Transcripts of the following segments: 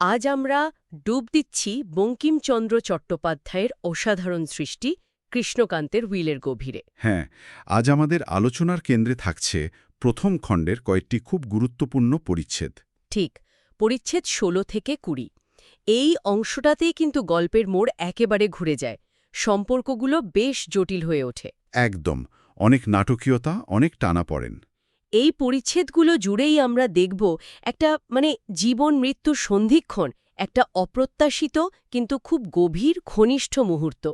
আজ আমরা ডুব দিচ্ছি বঙ্কিমচন্দ্র চট্টোপাধ্যায়ের অসাধারণ সৃষ্টি কৃষ্ণকান্তের হুইলের গভীরে। হ্যাঁ আজ আমাদের আলোচনার কেন্দ্রে থাকছে প্রথম খণ্ডের কয়েকটি খুব গুরুত্বপূর্ণ পরিচ্ছেদ। ঠিক পরিচ্ছেদ ১৬ থেকে কুড়ি। এই অংশটাতেই কিন্তু গল্পের মোড় একেবারে ঘুরে যায়। সম্পর্কগুলো বেশ জটিল হয়ে ওঠে। একদম অনেক নাটকীয়তা অনেক টানা পড়েন। এই পরিচ্ছেদগুলো জুড়েই আমরা দেখব একটা মানে জীবন মৃত্যু সন্ধিক্ষণ একটা অপ্রত্যাশিত কিন্তু খুব গভীর ঘনিষ্ঠ মুহূর্ত।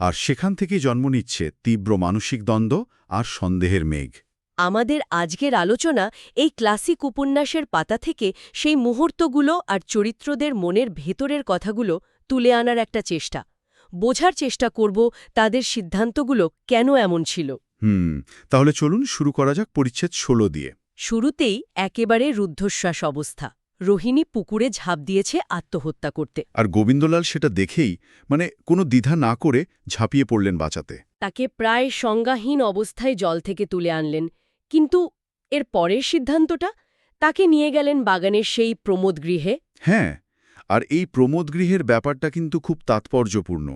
আর সেখান থেকেই জন্ম নিচ্ছে তীব্র মানসিক দ্বন্দ্ব আর সন্দেহের মেঘ। আমাদের আজকের আলোচনা এই ক্লাসিক উপন্যাসের পাতা থেকে সেই মুহূর্তগুলো আর চরিত্রদের মনের ভেতরের কথাগুলো তুলে আনার একটা চেষ্টা। বোঝার চেষ্টা করব তাদের সিদ্ধান্তগুলো কেন এমন ছিল। হুম তাহলে চলুন শুরু করা যাক পরিচ্ছেদ ১৬ দিয়ে। শুরুতেই একেবারে রুদ্ধশ্বাস অবস্থা। রোহিণী পুকুরে ঝাঁপ দিয়েছে আত্মহত্যা করতে। আর গোবিন্দলাল সেটা দেখেই মানে কোনো দ্বিধা না করে ঝাঁপিয়ে পড়লেন বাঁচাতে। তাকে প্রায় সংজ্ঞাহীন অবস্থায় জল থেকে তুলে আনলেন। কিন্তু এর পরের সিদ্ধান্তটা? তাকে নিয়ে গেলেন বাগানের সেই প্রমোদ গৃহে? হ্যাঁ আর এই প্রমোদ গৃহের ব্যাপারটা কিন্তু খুব তাৎপর্যপূর্ণ।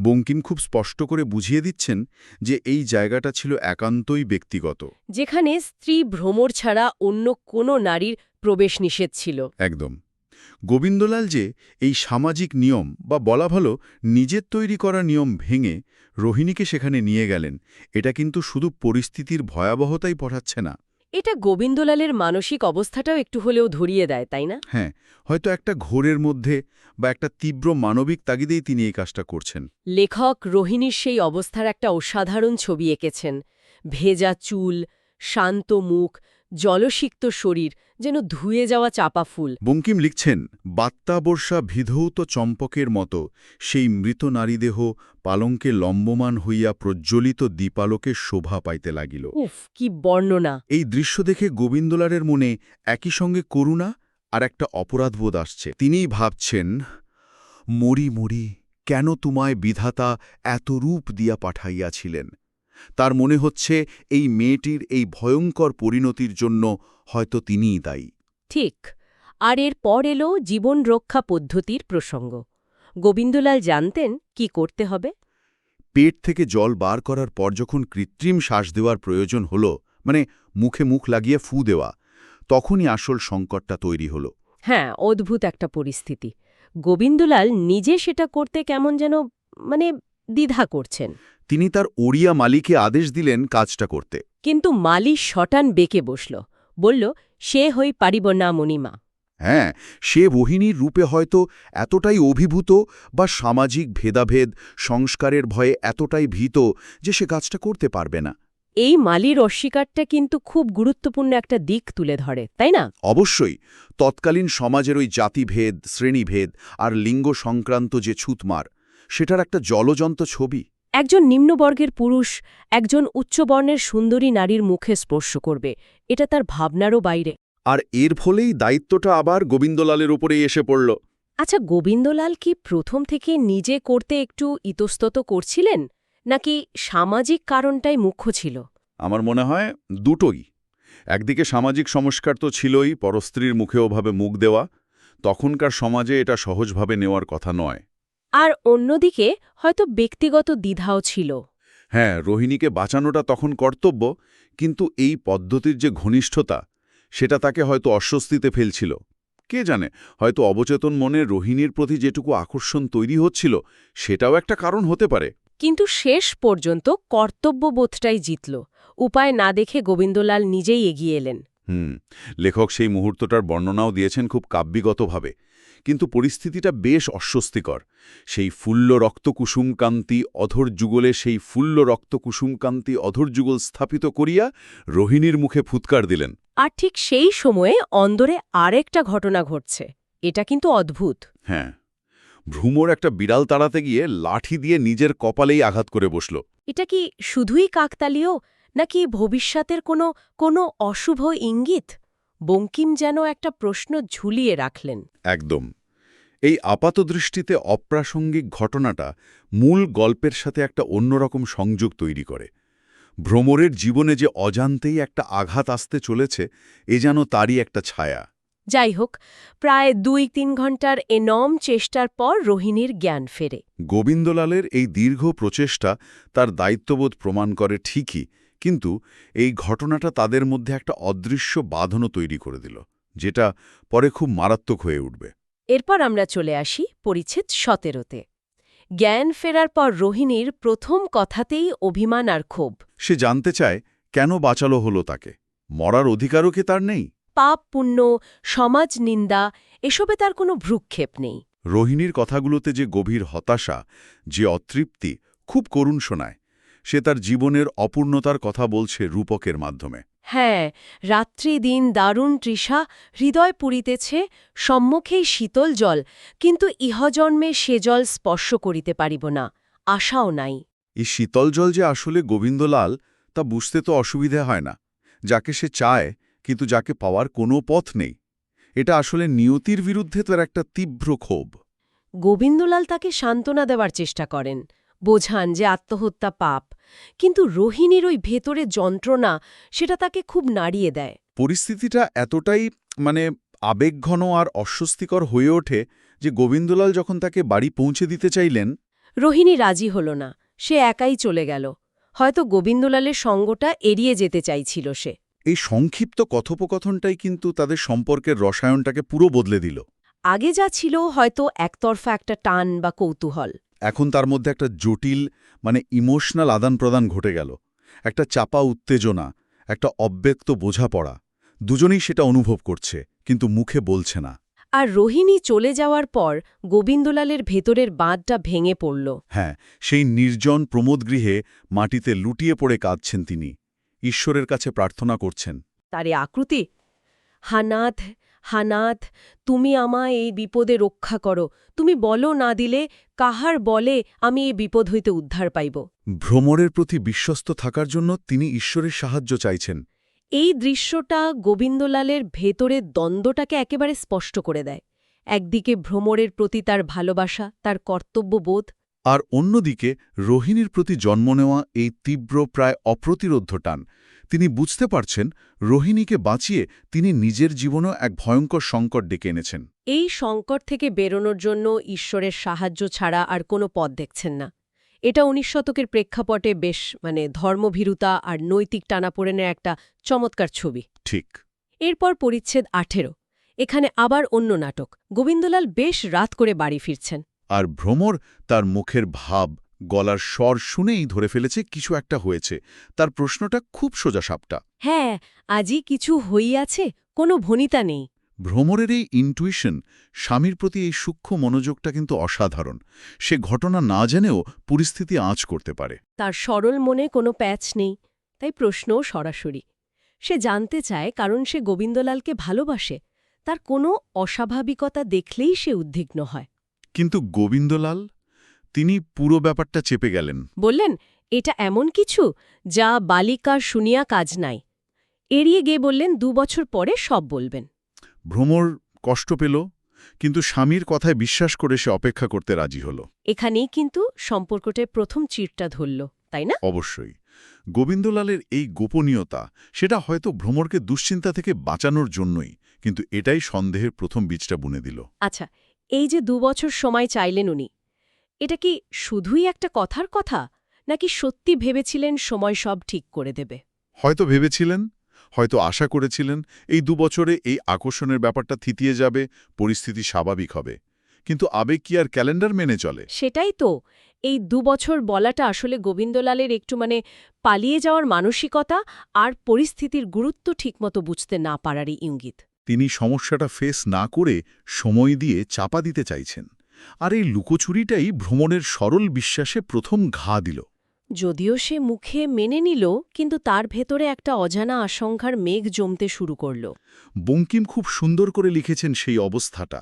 বঙ্কিম খুব স্পষ্ট করে বুঝিয়ে দিচ্ছেন যে এই জায়গাটা ছিল একান্তই ব্যক্তিগত। যেখানে স্ত্রী ভ্রমর ছাড়া অন্য কোনো নারীর প্রবেশ নিষেধ ছিল। একদম। গোবিন্দলাল যে এই সামাজিক নিয়ম বা বলা ভালো নিজের তৈরি করা নিয়ম ভেঙে রোহিণীকে সেখানে নিয়ে গেলেন এটা কিন্তু শুধু পরিস্থিতির ভয়াবহতাই পড়াচ্ছে না। এটা গোবিন্দলালের মানসিক অবস্থাটাও একটু হলেও ধরিয়ে দেয় তাই না? হ্যাঁ হয়তো একটা ঘোরের মধ্যে বা একটা তীব্র মানবিক তাগিদেই তিনি এই কাজটা করছেন। লেখক রোহিণীর সেই অবস্থার একটা অসাধারণ ছবি এঁকেছেন। ভেজা চুল শান্ত মুখ জলসিক্ত শরীর যেন ধুয়ে যাওয়া চাপা ফুল। বঙ্কিম লিখছেন বাত্তাবর্ষা বিধৌত চম্পকের মতো সেই মৃত নারীদেহ পালঙ্কে লম্বমান হইয়া প্রজ্জ্বলিত দীপালোকে শোভা পাইতে লাগিল। উফ কি বর্ণনা! এই দৃশ্য দেখে গোবিন্দলারের মনে একই সঙ্গে করুণা আর একটা অপরাধবোধ আসছে। তিনিই ভাবছেন মরি মরি কেন তোমায় বিধাতা এত রূপ দিয়া পাঠাইয়াছিলেন? তার মনে হচ্ছে এই মেয়েটির এই ভয়ঙ্কর পরিণতির জন্য হয়তো তিনিই দায়ী। ঠিক আর এর পর এলো জীবন রক্ষা পদ্ধতির প্রসঙ্গ। গোবিন্দলাল জানতেন কি করতে হবে। পেট থেকে জল বার করার পর যখন কৃত্রিম শ্বাস দেওয়ার প্রয়োজন হল মানে মুখে মুখ লাগিয়ে ফু দেওয়া তখনই আসল সংকটটা তৈরি হল। হ্যাঁ অদ্ভুত একটা পরিস্থিতি। গোবিন্দলাল নিজে সেটা করতে কেমন যেন মানে দ্বিধা করছেন। তিনি তার ওড়িয়া মালিকে আদেশ দিলেন কাজটা করতে। কিন্তু মালি শটান বেঁকে বসল। বলল সে হই পারিব না মণিমা। হ্যাঁ সে মোহিনীর রূপে হয়তো এতটাই অভিভূত বা সামাজিক ভেদাভেদ সংস্কারের ভয়ে এতটাই ভীত যে সে কাজটা করতে পারবে না। এই মালির অস্বীকারটা কিন্তু খুব গুরুত্বপূর্ণ একটা দিক তুলে ধরে তাই না? অবশ্যই তৎকালীন সমাজের ওই জাতিভেদ শ্রেণীভেদ আর লিঙ্গ সংক্রান্ত যে ছুতমার সেটার একটা জলজন্ত ছবি। একজন নিম্নবর্গের পুরুষ একজন উচ্চবর্ণের সুন্দরী নারীর মুখে স্পর্শ করবে। এটা তার ভাবনারও বাইরে। আর এর ফলেই দায়িত্বটা আবার গোবিন্দলালের উপরেই এসে পড়ল। আচ্ছা গোবিন্দলাল কি প্রথম থেকে নিজে করতে একটু ইতস্তত করছিলেন? নাকি সামাজিক কারণটাই মুখ্য ছিল? আমার মনে হয় দুটোই। একদিকে সামাজিক সংস্কার তো ছিলই পরস্ত্রীর মুখে ওভাবে মুখ দেওয়া। তখনকার সমাজে এটা সহজভাবে নেওয়ার কথা নয়। আর অন্যদিকে হয়তো ব্যক্তিগত দ্বিধাও ছিল। হ্যাঁ রোহিণীকে বাঁচানোটা তখন কর্তব্য কিন্তু এই পদ্ধতির যে ঘনিষ্ঠতা সেটা তাকে হয়তো অস্বস্তিতে ফেলছিল। কে জানে হয়তো অবচেতন মনে রোহিণীর প্রতি যেটুকু আকর্ষণ তৈরি হচ্ছিল সেটাও একটা কারণ হতে পারে। কিন্তু শেষ পর্যন্ত কর্তব্যবোধটাই জিতল। উপায় না দেখে গোবিন্দলাল নিজেই এগিয়ে এলেন। হুম লেখক সেই মুহূর্তটার বর্ণনাও দিয়েছেন খুব কাব্যিগতভাবে। কিন্তু পরিস্থিতিটা বেশ অস্বস্তিকর। সেই ফুল্ল রক্তকুসুমকান্তি অধর যুগলে সেই ফুল্ল রক্তকুসুমকান্তি অধর যুগল স্থাপিত করিয়া রোহিণীর মুখে ফুৎকার দিলেন। আর ঠিক সেই সময়ে অন্দরে আরেকটা ঘটনা ঘটছে। এটা কিন্তু অদ্ভুত। হ্যাঁ। ভ্রুমর একটা বিড়াল তাড়াতে গিয়ে লাঠি দিয়ে নিজের কপালেই আঘাত করে বসল। এটা কি শুধুই কাকতালীয় নাকি ভবিষ্যতের কোনো কোনো অশুভ ইঙ্গিত? বঙ্কিম যেন একটা প্রশ্ন ঝুলিয়ে রাখলেন। একদম। এই আপাতদৃষ্টিতে অপ্রাসঙ্গিক ঘটনাটা মূল গল্পের সাথে একটা অন্যরকম সংযোগ তৈরি করে। ভ্রমরের জীবনে যে অজান্তেই একটা আঘাত আসতে চলেছে এ যেন তারই একটা ছায়া। যাই হোক প্রায় দুই তিন ঘণ্টার এনম চেষ্টার পর রোহিণীর জ্ঞান ফেরে। গোবিন্দলালের এই দীর্ঘ প্রচেষ্টা তার দায়িত্ববোধ প্রমাণ করে ঠিকই কিন্তু এই ঘটনাটা তাদের মধ্যে একটা অদৃশ্য বাঁধনও তৈরি করে দিল যেটা পরে খুব মারাত্মক হয়ে উঠবে। এরপর আমরা চলে আসি পরিচ্ছেদ সতেরোতে। জ্ঞান ফেরার পর রোহিণীর প্রথম কথাতেই অভিমান আর ক্ষোভ। সে জানতে চায় কেন বাঁচালো হলো তাকে? মরার অধিকারও কি তার নেই? পাপ পুণ্য সমাজ নিন্দা এসবে তার কোনো ভ্রুক্ষেপ নেই। রোহিণীর কথাগুলোতে যে গভীর হতাশা যে অতৃপ্তি খুব করুণ শোনায়। সে তার জীবনের অপূর্ণতার কথা বলছে রূপকের মাধ্যমে। হ্যাঁ রাত্রি দিন দারুণ তৃষা হৃদয় পুরিতেছে সম্মুখেই শীতল জল কিন্তু ইহজন্মে সে জল স্পর্শ করিতে পারিব না আশাও নাই। এই শীতল জল যে আসলে গোবিন্দলাল তা বুঝতে তো অসুবিধে হয় না যাকে সে চায় কিন্তু যাকে পাওয়ার কোনো পথ নেই। এটা আসলে নিয়তির বিরুদ্ধে তার একটা তীব্র ক্ষোভ। গোবিন্দলাল তাকে সান্ত্বনা দেওয়ার চেষ্টা করেন বোঝান যে আত্মহত্যা পাপ। কিন্তু রোহিণীর ওই ভেতরে যন্ত্রণা সেটা তাকে খুব নাড়িয়ে দেয়। পরিস্থিতিটা এতটাই মানে আবেগঘন আর অস্বস্তিকর হয়ে ওঠে যে গোবিন্দলাল যখন তাকে বাড়ি পৌঁছে দিতে চাইলেন। রোহিণী রাজি হল না। সে একাই চলে গেল। হয়তো গোবিন্দলালের সঙ্গটা এড়িয়ে যেতে চাইছিল সে। এই সংক্ষিপ্ত কথোপকথনটাই কিন্তু তাদের সম্পর্কের রসায়নটাকে পুরো বদলে দিল। আগে যা ছিল হয়তো একতরফা একটা টান বা কৌতূহল। এখন তার মধ্যে একটা জটিল মানে ইমোশনাল আদান প্রদান ঘটে গেল। একটা চাপা উত্তেজনা একটা অব্যক্ত বোঝাপড়া দুজনেই সেটা অনুভব করছে কিন্তু মুখে বলছে না। আর রোহিণী চলে যাওয়ার পর গোবিন্দলালের ভেতরের বাঁধটা ভেঙে পড়ল। হ্যাঁ সেই নির্জন প্রমোদ গৃহে মাটিতে লুটিয়ে পড়ে কাঁদছেন তিনি। ঈশ্বরের কাছে প্রার্থনা করছেন। তারে আকৃতি। হানাথ হানাথ তুমি আমায় এই বিপদে রক্ষা করো। তুমি বলো না দিলে কাহার বলে আমি এই বিপদ হইতে উদ্ধার পাইব। ভ্রমরের প্রতি বিশ্বস্ত থাকার জন্য তিনি ঈশ্বরের সাহায্য চাইছেন। এই দৃশ্যটা গোবিন্দলালের ভেতরের দ্বন্দ্বটাকে একেবারে স্পষ্ট করে দেয়। একদিকে ভ্রমরের প্রতি তার ভালোবাসা তার কর্তব্যবোধ। আর অন্যদিকে রোহিণীর প্রতি জন্ম নেওয়া এই তীব্র প্রায় অপ্রতিরোধ্য টান। তিনি বুঝতে পারছেন রোহিণীকে বাঁচিয়ে তিনি নিজের জীবনও এক ভয়ঙ্কর সংকট ডেকে এনেছেন। এই সংকট থেকে বেরোনোর জন্য ঈশ্বরের সাহায্য ছাড়া আর কোনো পথ দেখছেন না। এটা উনিশ শতকের প্রেক্ষাপটে বেশ মানে ধর্মভীরুতা আর নৈতিক টানাপোড়েনের একটা চমৎকার ছবি। ঠিক। এরপর পরিচ্ছেদ আঠেরো। এখানে আবার অন্য নাটক। গোবিন্দলাল বেশ রাত করে বাড়ি ফিরছেন। আর ভ্রমর তার মুখের ভাব গলার স্বর শুনেই ধরে ফেলেছে কিছু একটা হয়েছে। তার প্রশ্নটা খুব সোজা সাপটা। হ্যাঁ আজই কিছু হইয়াছে কোনো ভনিতা নেই। ভ্রমরের এই ইনটুইশন স্বামীর প্রতি এই সূক্ষ্ম মনোযোগটা কিন্তু অসাধারণ। সে ঘটনা না জেনেও পরিস্থিতি আঁচ করতে পারে। তার সরল মনে কোনো প্যাচ নেই তাই প্রশ্নও সরাসরি। সে জানতে চায় কারণ সে গোবিন্দলালকে ভালোবাসে তার কোনো অস্বাভাবিকতা দেখলেই সে উদ্বিগ্ন হয়। কিন্তু গোবিন্দলাল তিনি পুরো ব্যাপারটা চেপে গেলেন। বললেন এটা এমন কিছু যা বালিকার শুনিয়া কাজ নাই। এড়িয়ে গিয়ে বললেন দু বছর পরে সব বলবেন। ভ্রমর কষ্ট পেল কিন্তু স্বামীর কথায় বিশ্বাস করে সে অপেক্ষা করতে রাজি হল। এখানেই কিন্তু সম্পর্কটার প্রথম চিরটা ধরল তাই না? অবশ্যই। গোবিন্দলালের এই গোপনীয়তা সেটা হয়তো ভ্রমরকে দুশ্চিন্তা থেকে বাঁচানোর জন্যই কিন্তু এটাই সন্দেহের প্রথম বীজটা বুনে দিল। আচ্ছা এই যে দু বছর সময় চাইলেন উনি এটা কি শুধুই একটা কথার কথা? নাকি সত্যি ভেবেছিলেন সময় সব ঠিক করে দেবে? হয়তো ভেবেছিলেন হয়তো আশা করেছিলেন এই দুবছরে এই আকর্ষণের ব্যাপারটা থিতিয়ে যাবে পরিস্থিতি স্বাভাবিক হবে। কিন্তু আবেগ কি আর ক্যালেন্ডার মেনে চলে? সেটাই তো। এই দু বছর বলাটা আসলে গোবিন্দলালের একটু মানে পালিয়ে যাওয়ার মানসিকতা আর পরিস্থিতির গুরুত্ব ঠিকমতো বুঝতে না পারারই ইঙ্গিত। তিনি সমস্যাটা ফেস না করে সময় দিয়ে চাপা দিতে চাইছেন। আর এই লুকোচুরিটাই ভ্রমণের সরল বিশ্বাসে প্রথম ঘা দিল। যদিও সে মুখে মেনে নিল কিন্তু তার ভেতরে একটা অজানা আশঙ্কার মেঘ জমতে শুরু করল। বঙ্কিম খুব সুন্দর করে লিখেছেন সেই অবস্থাটা।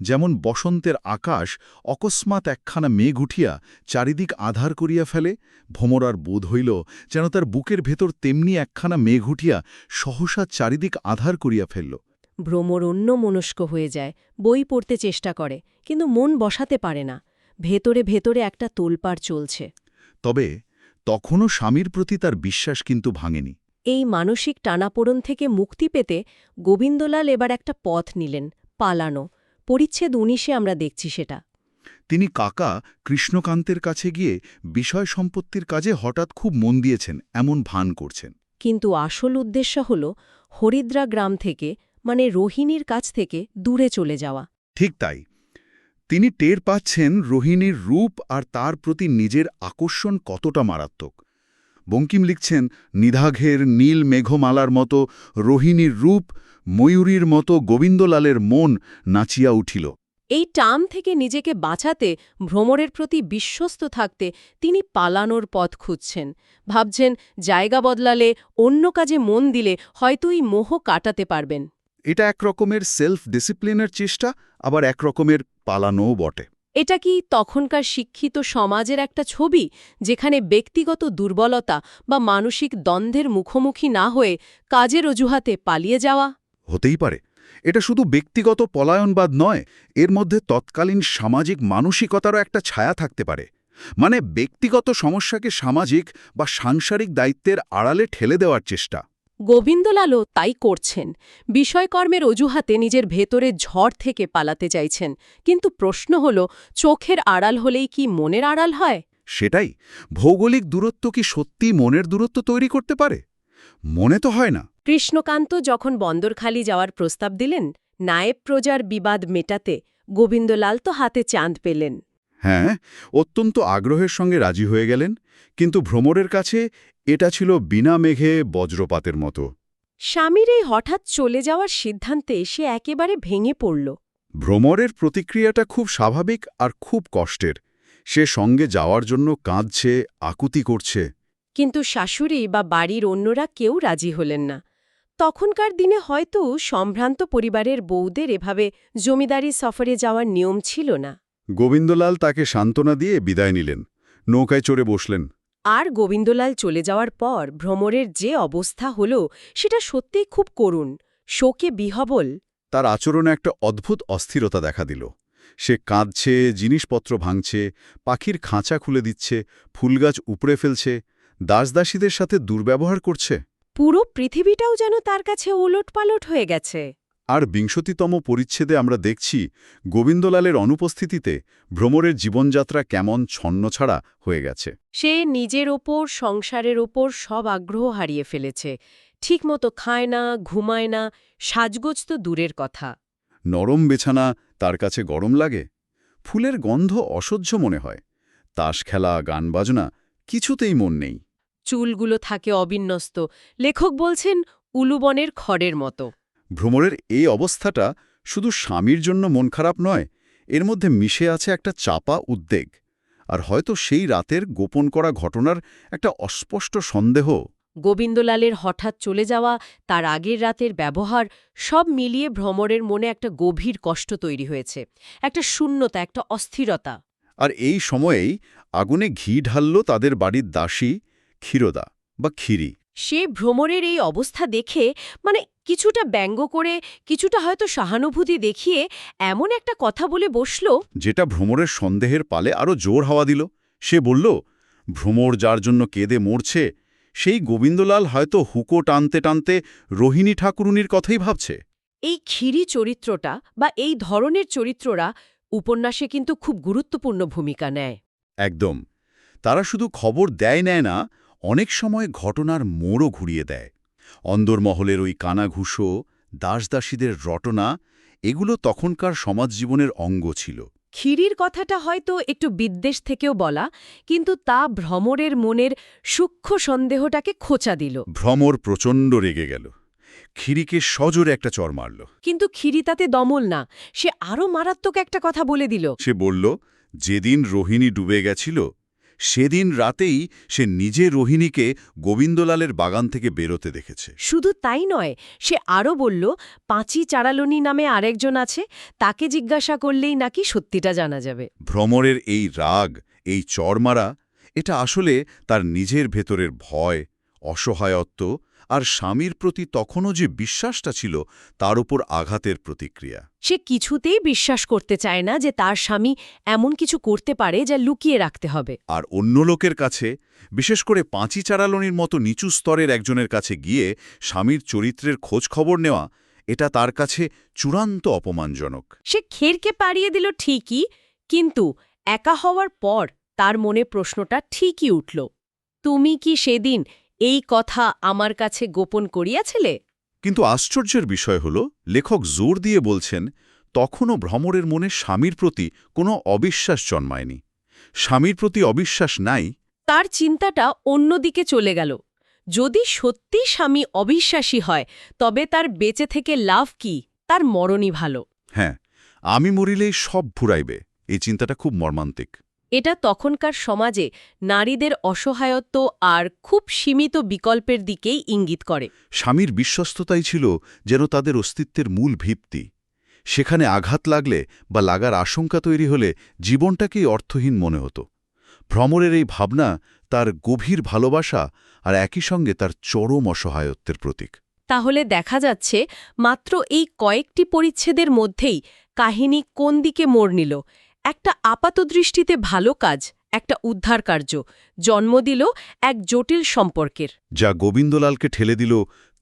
যেমন বসন্তের আকাশ অকস্মাৎ একখানা মেঘ উঠিয়া চারিদিক আধার করিয়া ফেলে ভ্রমর আর বোধ হইল যেন তার বুকের ভেতর তেমনি একখানা মেঘ উঠিয়া সহসা চারিদিক আধার করিয়া ফেলল। ভ্রমর অন্য মনস্ক হয়ে যায় বই পড়তে চেষ্টা করে কিন্তু মন বসাতে পারে না। ভেতরে ভেতরে একটা তোলপাড় চলছে। তবে তখনও স্বামীর প্রতি তার বিশ্বাস কিন্তু ভাঙেনি। এই মানসিক টানাপোড়ন থেকে মুক্তি পেতে গোবিন্দলাল এবার একটা পথ নিলেন পালানো। পরিচ্ছেদ উনিশে আমরা দেখছি সেটা। তিনি কাকা কৃষ্ণকান্তের কাছে গিয়ে বিষয় সম্পত্তির কাজে হঠাৎ খুব মন দিয়েছেন এমন ভান করছেন। কিন্তু আসল উদ্দেশ্য হল হরিদ্রা গ্রাম থেকে মানে রোহিণীর কাছ থেকে দূরে চলে যাওয়া। ঠিক তাই। তিনি টের পাচ্ছেন রোহিণীর রূপ আর তার প্রতি নিজের আকর্ষণ কতটা মারাত্মক। বঙ্কিম লিখছেন নিধাঘের নীল মেঘমালার মতো রোহিণীর রূপ ময়ূরীর মতো গোবিন্দলালের মন নাচিয়া উঠিল। এই টাম থেকে নিজেকে বাঁচাতে ভ্রমরের প্রতি বিশ্বস্ত থাকতে তিনি পালানোর পথ খুঁজছেন। ভাবছেন জায়গা বদলালে অন্য কাজে মন দিলে হয়তো এই মোহ কাটাতে পারবেন। এটা এক রকমের সেলফ ডিসিপ্লিনের চেষ্টা আবার এক রকমের পালানোও বটে। এটা কি তখনকার শিক্ষিত সমাজের একটা ছবি যেখানে ব্যক্তিগত দুর্বলতা বা মানসিক দ্বন্দ্বের মুখোমুখি না হয়ে কাজের অজুহাতে পালিয়ে যাওয়া? হতেই পারে। এটা শুধু ব্যক্তিগত পলায়নবাদ নয় এর মধ্যে তৎকালীন সামাজিক মানসিকতারও একটা ছায়া থাকতে পারে। মানে ব্যক্তিগত সমস্যাকে সামাজিক বা সাংসারিক দায়িত্বের আড়ালে ঠেলে দেওয়ার চেষ্টা। গোবিন্দলালও তাই করছেন। বিষয়কর্মের অজুহাতে নিজের ভেতরে ঝড় থেকে পালাতে চাইছেন। কিন্তু প্রশ্ন হল চোখের আড়াল হলেই কি মনের আড়াল হয়? সেটাই। ভৌগোলিক দূরত্ব কি সত্যি মনের দূরত্ব তৈরি করতে পারে? মনে তো হয় না। কৃষ্ণকান্ত যখন বন্দরখালি যাওয়ার প্রস্তাব দিলেন নায়েব প্রজার বিবাদ মেটাতে গোবিন্দলাল তো হাতে চাঁদ পেলেন। হ্যাঁ অত্যন্ত আগ্রহের সঙ্গে রাজি হয়ে গেলেন কিন্তু ভ্রমরের কাছে এটা ছিল বিনা মেঘে বজ্রপাতের মতো। স্বামীর এই হঠাৎ চলে যাওয়ার সিদ্ধান্তে সে একেবারে ভেঙে পড়ল। ভ্রমরের প্রতিক্রিয়াটা খুব স্বাভাবিক আর খুব কষ্টের। সে সঙ্গে যাওয়ার জন্য কাঁদছে আকুতি করছে। কিন্তু শাশুড়ি বা বাড়ির অন্যরা কেউ রাজি হলেন না। তখনকার দিনে হয়তো সম্ভ্রান্ত পরিবারের বউদের এভাবে জমিদারি সফরে যাওয়ার নিয়ম ছিল না। গোবিন্দলাল তাকে সান্ত্বনা দিয়ে বিদায় নিলেন। নৌকায় চড়ে বসলেন। আর গোবিন্দলাল চলে যাওয়ার পর ভ্রমরের যে অবস্থা হল সেটা সত্যিই খুব করুণ। শোকে বিহবল। তার আচরণে একটা অদ্ভুত অস্থিরতা দেখা দিল। সে কাঁদছে জিনিসপত্র ভাঙছে পাখির খাঁচা খুলে দিচ্ছে ফুলগাছ উপড়ে ফেলছে। দাসদাসীদের সাথে দুর্ব্যবহার করছে। পুরো পৃথিবীটাও যেন তার কাছে ওলটপালট হয়ে গেছে। আর বিংশতিতম পরিচ্ছেদে আমরা দেখছি গোবিন্দলালের অনুপস্থিতিতে ভ্রমরের জীবনযাত্রা কেমন ছন্নছাড়া হয়ে গেছে। সে নিজের ওপর সংসারের ওপর সব আগ্রহ হারিয়ে ফেলেছে। ঠিকমতো খায় না ঘুমায় না সাজগোজ তো দূরের কথা। নরম বেছানা তার কাছে গরম লাগে? ফুলের গন্ধ অসহ্য মনে হয়। তাস খেলা গান বাজনা কিছুতেই মন নেই। চুলগুলো থাকে অবিন্যস্ত। লেখক বলছেন উলুবনের খড়ের মতো। ভ্রমরের এই অবস্থাটা শুধু স্বামীর জন্য মন খারাপ নয় এর মধ্যে মিশে আছে একটা চাপা উদ্বেগ। আর হয়তো সেই রাতের গোপন করা ঘটনার একটা অস্পষ্ট সন্দেহ। গোবিন্দলালের হঠাৎ চলে যাওয়া তার আগের রাতের ব্যবহার সব মিলিয়ে ভ্রমরের মনে একটা গভীর কষ্ট তৈরি হয়েছে একটা শূন্যতা একটা অস্থিরতা। আর এই সময়েই আগুনে ঘি ঢালল তাদের বাড়ির দাসী ক্ষীরদা বা ক্ষীরি। সে ভ্রমরের এই অবস্থা দেখে মানে কিছুটা ব্যঙ্গ করে কিছুটা হয়তো সহানুভূতি দেখিয়ে এমন একটা কথা বলে বসল। যেটা ভ্রমরের সন্দেহের পালে আরও জোর হাওয়া দিল। সে বলল ভ্রমর যার জন্য কেঁদে মরছে সেই গোবিন্দলাল হয়তো হুকো টানতে টানতে রোহিণী ঠাকুরুনির কথাই ভাবছে। এই ক্ষীরি চরিত্রটা বা এই ধরনের চরিত্ররা উপন্যাসে কিন্তু খুব গুরুত্বপূর্ণ ভূমিকা নেয়। একদম। তারা শুধু খবর দেয় নেয় না অনেক সময় ঘটনার মোড়ও ঘুরিয়ে দেয়। অন্দরমহলের ওই কানাঘুষো দাসদাসীদের রটনা এগুলো তখনকার সমাজ জীবনের অঙ্গ ছিল। ক্ষীরির কথাটা হয়তো একটু বিদ্বেষ থেকেও বলা কিন্তু তা ভ্রমরের মনের সূক্ষ্ম সন্দেহটাকে খোঁচা দিল। ভ্রমর প্রচণ্ড রেগে গেল। খিরিকে সজোরে একটা চর মারল। কিন্তু ক্ষীরি তাতে দমল না। সে আরও মারাত্মক একটা কথা বলে দিল। সে বলল যেদিন রোহিণী ডুবে গেছিল সেদিন রাতেই সে নিজে রোহিণীকে গোবিন্দলালের বাগান থেকে বেরোতে দেখেছে। শুধু তাই নয় সে আরও বলল পাঁচি চারালনি নামে আরেকজন আছে তাকে জিজ্ঞাসা করলেই নাকি সত্যিটা জানা যাবে। ভ্রমরের এই রাগ এই চরমারা এটা আসলে তার নিজের ভেতরের ভয় অসহায়ত্ব আর স্বামীর প্রতি তখনও যে বিশ্বাসটা ছিল তার উপর আঘাতের প্রতিক্রিয়া। সে কিছুতেই বিশ্বাস করতে চায় না যে তার স্বামী এমন কিছু করতে পারে যা লুকিয়ে রাখতে হবে। আর অন্য লোকের কাছে বিশেষ করে পাঁচি চারালনির মতো নিচু স্তরের একজনের কাছে গিয়ে স্বামীর চরিত্রের খোঁজ খবর নেওয়া এটা তার কাছে চূড়ান্ত অপমানজনক। সে খেরকে পাড়িয়ে দিল ঠিকই কিন্তু একা হওয়ার পর তার মনে প্রশ্নটা ঠিকই উঠল। তুমি কি সেদিন এই কথা আমার কাছে গোপন করিয়াছিলে? কিন্তু আশ্চর্যের বিষয় হল লেখক জোর দিয়ে বলছেন তখনও ভ্রমরের মনে স্বামীর প্রতি কোনো অবিশ্বাস জন্মায়নি। স্বামীর প্রতি অবিশ্বাস নাই। তার চিন্তাটা অন্যদিকে চলে গেল। যদি সত্যি স্বামী অবিশ্বাসী হয় তবে তার বেঁচে থেকে লাভ কি? তার মরণই ভালো। হ্যাঁ আমি মরিলেই সব ভুরাইবে। এই চিন্তাটা খুব মর্মান্তিক। এটা তখনকার সমাজে নারীদের অসহায়ত্ব আর খুব সীমিত বিকল্পের দিকেই ইঙ্গিত করে। স্বামীর বিশ্বস্ততাই ছিল যেন তাদের অস্তিত্বের মূল ভিত্তি। সেখানে আঘাত লাগলে বা লাগার আশঙ্কা তৈরি হলে জীবনটাকেই অর্থহীন মনে হতো। ভ্রমরের এই ভাবনা তার গভীর ভালোবাসা আর একই সঙ্গে তার চরম অসহায়ত্বের প্রতীক। তাহলে দেখা যাচ্ছে মাত্র এই কয়েকটি পরিচ্ছেদের মধ্যেই কাহিনী কোন দিকে মোড় নিল? একটা আপাতদৃষ্টিতে ভালো কাজ একটা উদ্ধার কার্য জন্ম দিল এক জটিল সম্পর্কের। যা গোবিন্দলালকে ঠেলে দিল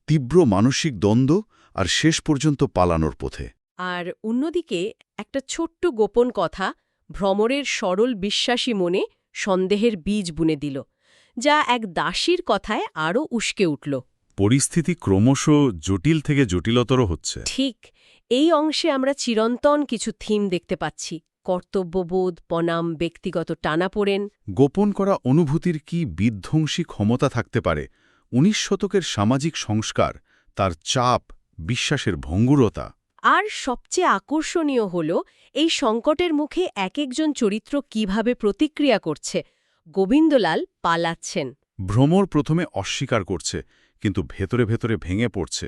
তীব্র মানসিক দ্বন্দ্ব আর শেষ পর্যন্ত পালানোর পথে। আর অন্যদিকে একটা ছোট্ট গোপন কথা ভ্রমরের সরল বিশ্বাসী মনে সন্দেহের বীজ বুনে দিল যা এক দাসীর কথায় আরও উস্কে উঠল। পরিস্থিতি ক্রমশ জটিল থেকে জটিলতর হচ্ছে। ঠিক এই অংশে আমরা চিরন্তন কিছু থিম দেখতে পাচ্ছি। কর্তব্যবোধ পনাম ব্যক্তিগত টানাপোড়েন গোপন করা অনুভূতির কি বিধ্বংসী ক্ষমতা থাকতে পারে? উনিশ শতকের সামাজিক সংস্কার তার চাপ বিশ্বাসের ভঙ্গুরতা। আর সবচেয়ে আকর্ষণীয় হল এই সংকটের মুখে এক একজন চরিত্র কীভাবে প্রতিক্রিয়া করছে। গোবিন্দলাল পালাচ্ছেন। ভ্রমর প্রথমে অস্বীকার করছে কিন্তু ভেতরে ভেতরে ভেঙে পড়ছে।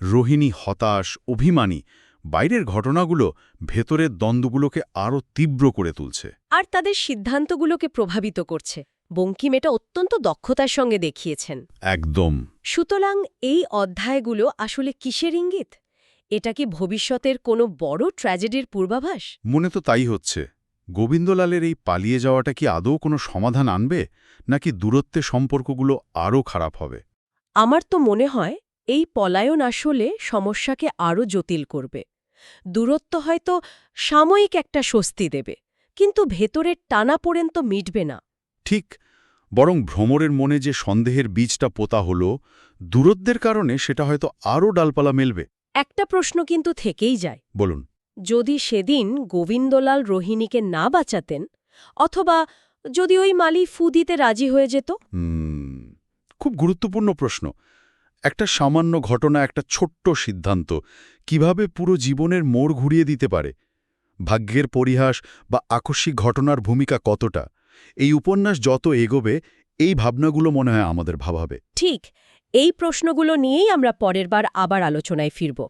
রোহিণী হতাশ অভিমানী বাইরের ঘটনাগুলো ভেতরের দ্বন্দ্বগুলোকে আরও তীব্র করে তুলছে। আর তাদের সিদ্ধান্তগুলোকে প্রভাবিত করছে। বঙ্কিম এটা অত্যন্ত দক্ষতার সঙ্গে দেখিয়েছেন। একদম। সুতরাং এই অধ্যায়গুলো আসলে কিসের ইঙ্গিত? এটা কি ভবিষ্যতের কোনো বড় ট্র্যাজেডির পূর্বাভাস? মনে তো তাই হচ্ছে। গোবিন্দলালের এই পালিয়ে যাওয়াটা কি আদৌ কোনো সমাধান আনবে নাকি দূরত্বে সম্পর্কগুলো আরও খারাপ হবে? আমার তো মনে হয় এই পলায়ন আসলে সমস্যাকে আরও জটিল করবে। দূরত্ব হয়তো সাময়িক একটা স্বস্তি দেবে কিন্তু ভেতরের টানাপোড়েন তো মিটবে না। ঠিক বরং ভ্রমরের মনে যে সন্দেহের বীজটা পোতা হল দূরত্বের কারণে সেটা হয়তো আরও ডালপালা মেলবে। একটা প্রশ্ন কিন্তু থেকেই যায়। বলুন। যদি সেদিন গোবিন্দলাল রোহিণীকে না বাঁচাতেন অথবা যদি ওই মালি ফু দিতে রাজি হয়ে যেত? খুব গুরুত্বপূর্ণ প্রশ্ন। একটা সামান্য ঘটনা, একটা ছোট্ট সিদ্ধান্ত। কীভাবে পুরো জীবনের মোড় ঘুরিয়ে দিতে পারে? ভাগ্যের পরিহাস বা আকস্মিক ঘটনার ভূমিকা কতটা? এই উপন্যাস যত এগোবে, এই ভাবনাগুলো মনে হয় আমাদের ভাবাবে। ঠিক, এই প্রশ্নগুলো নিয়েই আমরা পরের বার আবার আলোচনায় ফিরব।